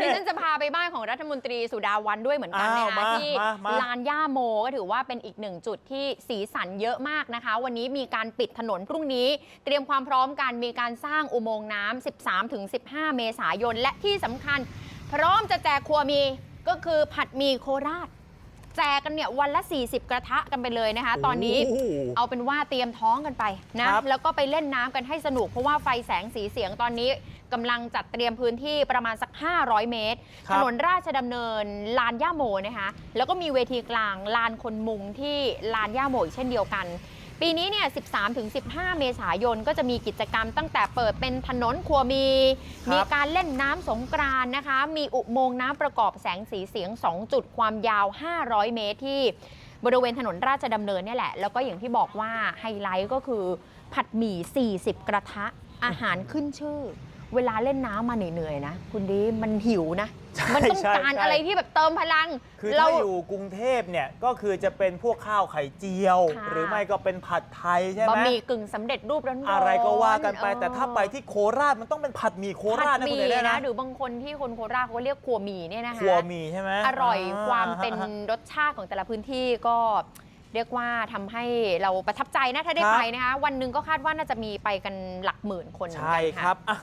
ดิฉันจะพาไปบ้านของรัฐมนตรีสุดาวันด้วยเหมือนกันอ้าวนะคะมาที่มามาลานย่าโมก็ถือว่าเป็นอีกหนึ่งจุดที่สีสันเยอะมากนะคะ วันนี้มีการปิดถนนพรุ่งนี้ เตรียมความพร้อมกันมีการสร้างอุโมงค์น้ำ13-15 เมษายน และที่สำคัญ พร้อมจะแจกครัวมีก็คือผัดหมีโคราชแจกกันเนี่ยวันละ 40 กระทะกันไปเลยนะคะ ตอนนี้โอ้โหเอาเป็นว่าเตรียมท้องกันไปนะ ครับ แล้วก็ไปเล่นน้ำกันให้สนุก เพราะว่าไฟแสงสีเสียงตอนนี้กำลังจัดเตรียมพื้นที่ประมาณสัก 500 เมตร ครัถบ นนราชดำเนินลานย่าโมนะคะ แล้วก็มีเวทีกลางลานคนมุงที่ลานย่าโมอีกเช่นเดียวกัน ปีนี้เนี่ย 13-15 เมษายนก็จะมีกิจกรรมตั้งแต่เปิดเป็นถนนครัวมี ครับมีการเล่นน้ำสงกรานต์นะคะ มีอุโมงค์น้ำประกอบแสงสีเสียง 2 จุดความยาว 500 เมตรที่บริเวณถนนราชดำเนินเนี่ยแหละ แล้วก็อย่างที่บอกว่าไฮไลท์ก็คือผัดหมี่ 40 กระทะอาหารขึ้นชื่อ เวลาเล่นน้ำมาเหนื่อยๆนะ คุณดีมันหิวนะใช่ มันต้องใช่การใช่อะไรที่แบบเติมพลัง คือเรา ถ้าอยู่กรุงเทพเนี่ยก็คือจะเป็นพวกข้าวไข่เจียว ค่ะ หรือไม่ก็เป็นผัดไทยใช่ไหบะมหมี่กึ่งสำเร็จรูปร้อนๆอะไรก็ว่ากันไป เออแต่ถ้าไปที่โคราชมันต้องเป็นผัดหมี่โคราชผัดนะหคุณมี่เอ๋นะนะหรือบางคนที่คนโคราชเขาก็เรียกครัวหมี่เนี่ยนะคะครัวหมี่ใช่ไหมอร่อยาความเป็นฮะรสชาติของแต่ละพื้นที่ก็เรียกว่าทำให้เราประทับใจนะ ถ้าได้ครับไปนะคะ วันหนึ่งก็คาดว่าน่าจะมีไปกันหลักหมื่นคนเหมือนใช่กันคค่ะรับอะ